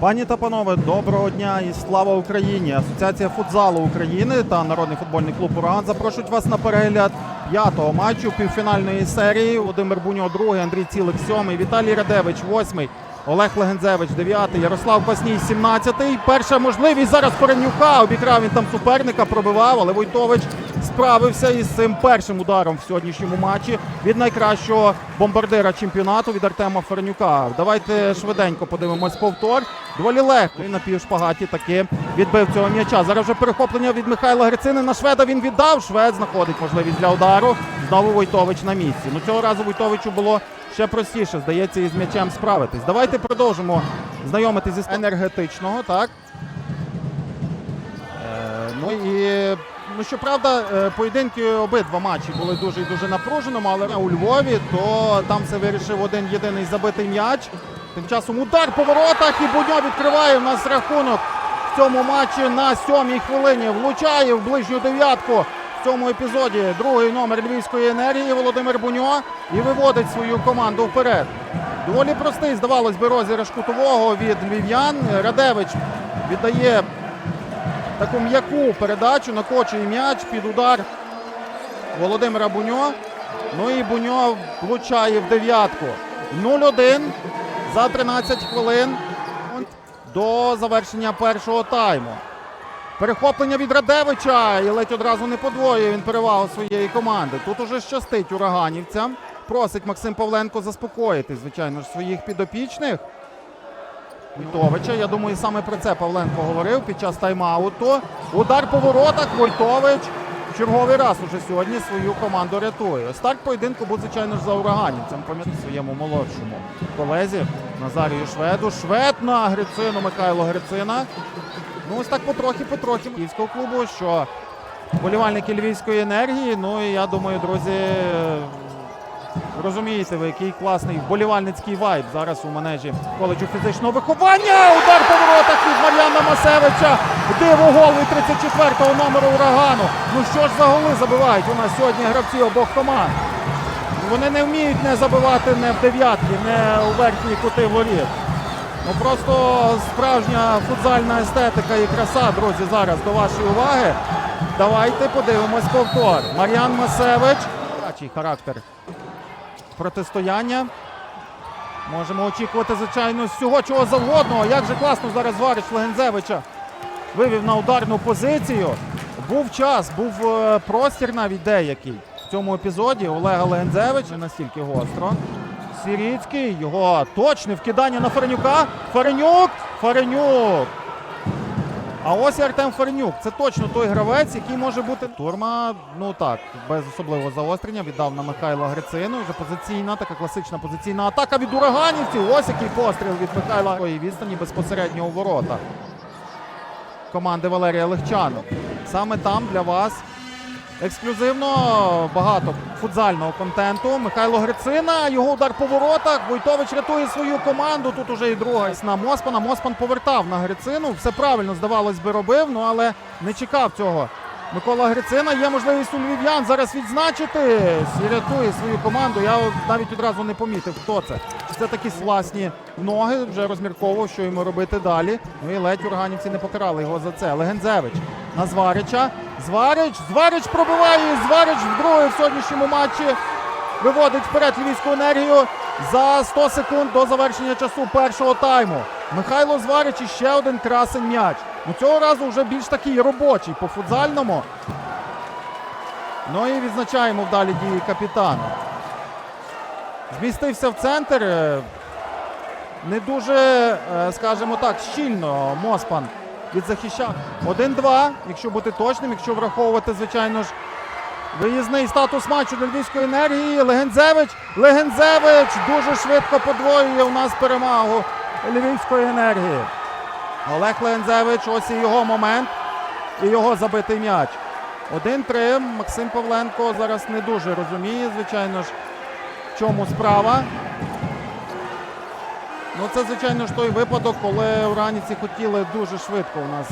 Пані та панове, доброго дня і слава Україні! Асоціація футзалу України та народний футбольний клуб Ураган запрошують вас на перегляд п'ятого матчу півфінальної серії. Володимир Буньо, другий, Андрій Цілик, сьомий, Віталій Радевич, восьмий, Олег Легензевич, дев'ятий, Ярослав Пасній, сімнадцятий. Перша можливість зараз Коренюка. Обікрав він там суперника, пробивав, але Войтович справився із цим першим ударом в сьогоднішньому матчі від найкращого бомбардира чемпіонату від Артема Ференюка. Давайте швиденько подивимось повтор. Доволі легко. На півшпагаті таки відбив цього м'яча. Зараз вже перехоплення від Михайла Грицини на шведа. Він віддав. Швед знаходить можливість для удару. Знову Войтович на місці. Ну цього разу Войтовичу було ще простіше, здається, із м'ячем справитись. Давайте продовжимо знайомитись зі енергетичного, так? Е, ну і ну щоправда, е, поєдинки обидва матчі були дуже і дуже напруженими, але у Львові то там все вирішив один єдиний забитий м'яч. Тим часом удар по воротах і Будьо відкриває в нас рахунок в цьому матчі на сьомій хвилині. Влучає в ближню дев'ятку в цьому епізоді. Другий номер львівської енергії Володимир Буньо і виводить свою команду вперед. Доволі простий, здавалось би, розіграш кутового від львів'ян. Радевич віддає таку м'яку передачу, накочує м'яч під удар Володимира Буньо. Ну і Буньо влучає в дев'ятку. 0-1 за 13 хвилин до завершення першого тайму. Перехоплення від Радевича і ледь одразу не подвоює він перевагу своєї команди. Тут уже щастить ураганівцям. Просить Максим Павленко заспокоїти, звичайно ж, своїх підопічних. Войтовича. Я думаю, саме про це Павленко говорив під час тайм-ауту. Удар по воротах. Войтович черговий раз уже сьогодні свою команду рятує. Старт поєдинку був, звичайно ж, за ураганівцем. Пам'ятаю своєму молодшому колезі Назарію Шведу. Швед на Грицину Михайло Грицина. Ну, ось так потрохи-потрохи київського клубу, що болівальники львівської енергії. Ну і я думаю, друзі, розумієте ви, який класний вболівальницький вайб зараз у манежі коледжу фізичного виховання. Удар по воротах від Мар'яна Масевича. Диво гол 34-го номеру урагану. Ну що ж за голи забивають у нас сьогодні гравці обох команд. Вони не вміють не забивати не в дев'ятки, не у верхні кути воріт. Ну просто справжня футзальна естетика і краса, друзі, зараз до вашої уваги. Давайте подивимось повтор. Мар'ян Масевич. Характер протистояння. Можемо очікувати, звичайно, всього чого завгодно. Як же класно зараз Варич Легензевича вивів на ударну позицію. Був час, був е, простір навіть деякий в цьому епізоді. Олега Легензевича настільки гостро. Сіріцький, його точне вкидання на Фаренюка. Фаренюк! Фаренюк! А ось Артем Фернюк. Це точно той гравець, який може бути. Турма, ну так, без особливого заострення, віддав на Михайла Грицину. Вже позиційна, така класична позиційна атака від ураганівців. Ось який постріл від Михайла Ой, відстані безпосередньо у ворота. Команди Валерія Легчану. Саме там для вас ексклюзивно багато футзального контенту. Михайло Грицина, його удар по воротах. Войтович рятує свою команду. Тут уже і друга на Моспана. Моспан повертав на Грицину. Все правильно, здавалось би, робив, ну але не чекав цього. Микола Грицина є можливість у львів'ян зараз відзначитись і рятує свою команду. Я навіть одразу не помітив, хто це. Це такі власні ноги, вже розмірковував, що йому робити далі. Ну і ледь урганівці не покарали його за це. Легензевич на Зварича. Зварич, Зварич пробиває. Зварич вдруге в сьогоднішньому матчі виводить вперед львівську енергію за 100 секунд до завершення часу першого тайму. Михайло Зварич і ще один красень м'яч. Ну цього разу вже більш такий робочий по футзальному. Ну і відзначаємо вдалі дії капітана. Змістився в центр. е, Не дуже, е, скажімо так, щільно Моспан відзахищав. 1-2, якщо бути точним, якщо враховувати, звичайно ж, виїзний статус матчу для Львівської енергії. Легензевич. Легензевич дуже швидко подвоює у нас перемогу Львівської енергії. Олег Легензевич, ось і його момент. І його забитий м'яч. 1-3. Максим Павленко зараз не дуже розуміє, звичайно ж, в чому справа. Ну, це, звичайно ж, той випадок, коли уранівці хотіли дуже швидко у нас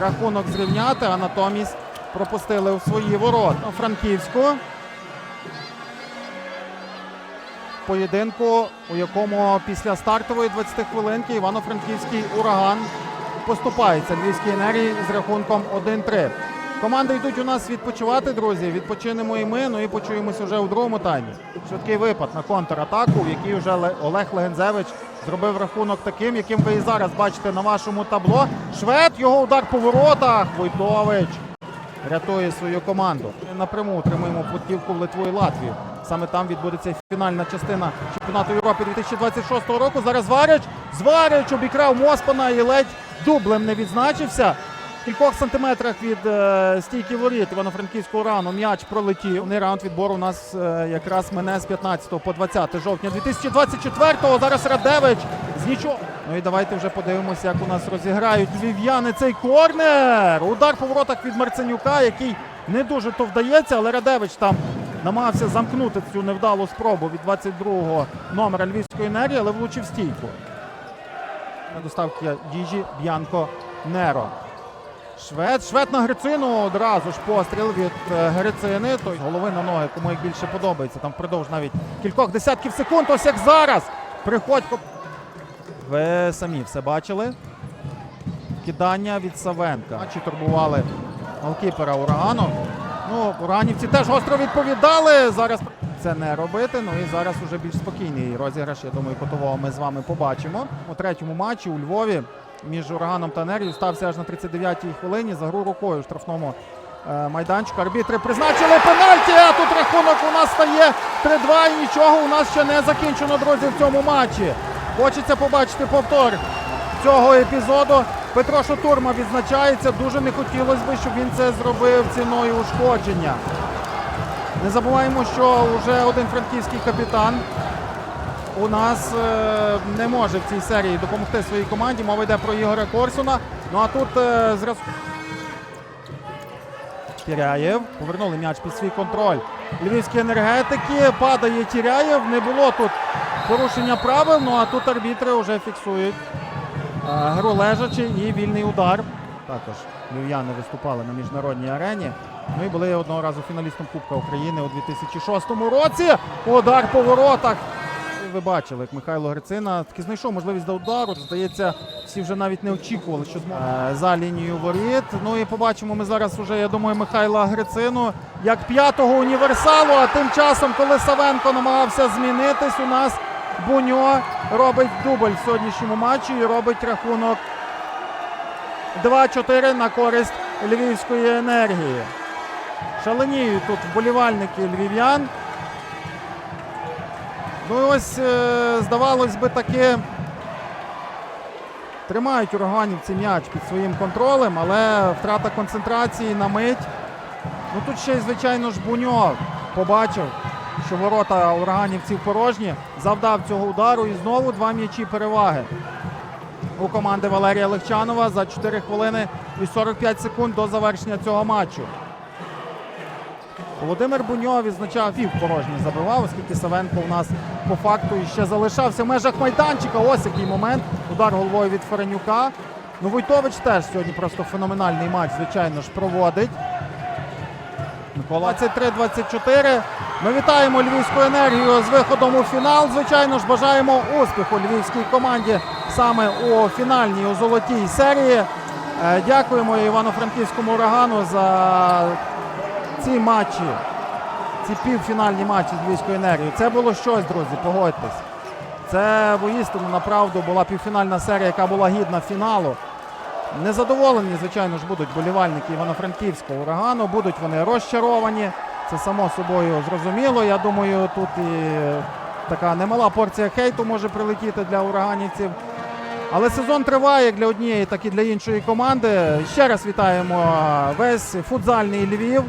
рахунок зрівняти, а натомість пропустили в свої ворота. Франківську. Поєдинку, у якому після стартової 20 хвилинки Івано-Франківський ураган поступається Львівській енергії з рахунком 1-3. Команди йдуть у нас відпочивати, друзі. Відпочинемо і ми. Ну і почуємося вже у другому таймі. Швидкий випад на контратаку, в якій вже Олег Легензевич зробив рахунок таким, яким ви і зараз бачите на вашому табло. Швед, його удар по воротах. Войтович рятує свою команду. Напряму отримуємо путівку в Литву і Латвію. Саме там відбудеться фінальна частина чемпіонату Європи 2026 року. Зараз Зварич. Зварич обікрав Моспана і ледь дублем не відзначився. В кількох сантиметрах від е, стійки воріт Івано-Франківського рану м'яч пролетів. Повний раунд відбору у нас е, якраз мене з 15 по 20 жовтня 2024-го. Зараз Радевич з нічого. Ну і давайте вже подивимося, як у нас розіграють львів'яни цей корнер. Удар по воротах від Марценюка, який не дуже то вдається, але Радевич там намагався замкнути цю невдалу спробу від 22-го номера Львівської енергії, але влучив стійку. Доставки їжі Б'янко Неро. Швед, швед на Грицину одразу ж постріл від е, Грицини. Той голови на ноги, кому як більше подобається. Там впродовж навіть кількох десятків секунд. Ось як зараз. Приходько. Ви самі все бачили. Кидання від Савенка. Чи турбували голкіпера урагану. Ну, ураганівці теж гостро відповідали. Зараз це не робити. Ну і зараз уже більш спокійний розіграш. Я думаю, котового ми з вами побачимо. У третьому матчі у Львові між ураганом та енергією стався аж на 39-й хвилині за гру рукою в штрафному е, майданчику. Арбітри призначили пенальті. А тут рахунок у нас стає 3-2 і нічого у нас ще не закінчено, друзі, в цьому матчі. Хочеться побачити повтор цього епізоду. Петро Шатурма відзначається. Дуже не хотілося б, щоб він це зробив ціною ушкодження. Не забуваємо, що вже один франківський капітан у нас е, не може в цій серії допомогти своїй команді. Мова йде про Ігоря Корсуна. Ну а тут е, зразу. Тіряєв. Повернули м'яч під свій контроль. Львівські енергетики. Падає Тіряєв. Не було тут порушення правил. Ну а тут арбітри вже фіксують гру лежачи і вільний удар. Також львів'яни виступали на міжнародній арені. Ну і були одного разу фіналістом Кубка України у 2006 році. Удар по воротах. Ви бачили, як Михайло Грицина таки знайшов можливість до удару. Здається, всі вже навіть не очікували, що зможе Е, за лінією воріт. Ну і побачимо ми зараз уже, я думаю, Михайла Грицину як п'ятого універсалу. А тим часом, коли Савенко намагався змінитись, у нас Буньо робить дубль в сьогоднішньому матчі і робить рахунок 2-4 на користь львівської енергії. Шаленіють тут вболівальники львів'ян. Ну і ось, е, здавалось би, таки тримають ураганівці м'яч під своїм контролем, але втрата концентрації на мить. Ну тут ще й, звичайно ж, Буньо побачив, що ворота ураганівців порожні, завдав цього удару і знову два м'ячі переваги у команди Валерія Легчанова за 4 хвилини і 45 секунд до завершення цього матчу. Володимир Буньо відзначав пів порожній забивав, оскільки Савенко у нас по факту ще залишався в межах майданчика. Ось який момент. Удар головою від Ференюка. Ну, Войтович теж сьогодні просто феноменальний матч, звичайно ж, проводить. Микола 23-24. Ми вітаємо Львівську енергію з виходом у фінал. Звичайно ж, бажаємо успіху львівській команді саме у фінальній у золотій серії. Е, Дякуємо Івано-Франківському урагану за ці матчі, ці півфінальні матчі з Львівською енергією. Це було щось, друзі, погодьтесь. Це воістину направду була півфінальна серія, яка була гідна фіналу. Незадоволені, звичайно ж, будуть болівальники Івано-Франківського урагану. Будуть вони розчаровані. Це само собою зрозуміло. Я думаю, тут і така немала порція хейту може прилетіти для ураганівців. Але сезон триває як для однієї, так і для іншої команди. Ще раз вітаємо весь футзальний Львів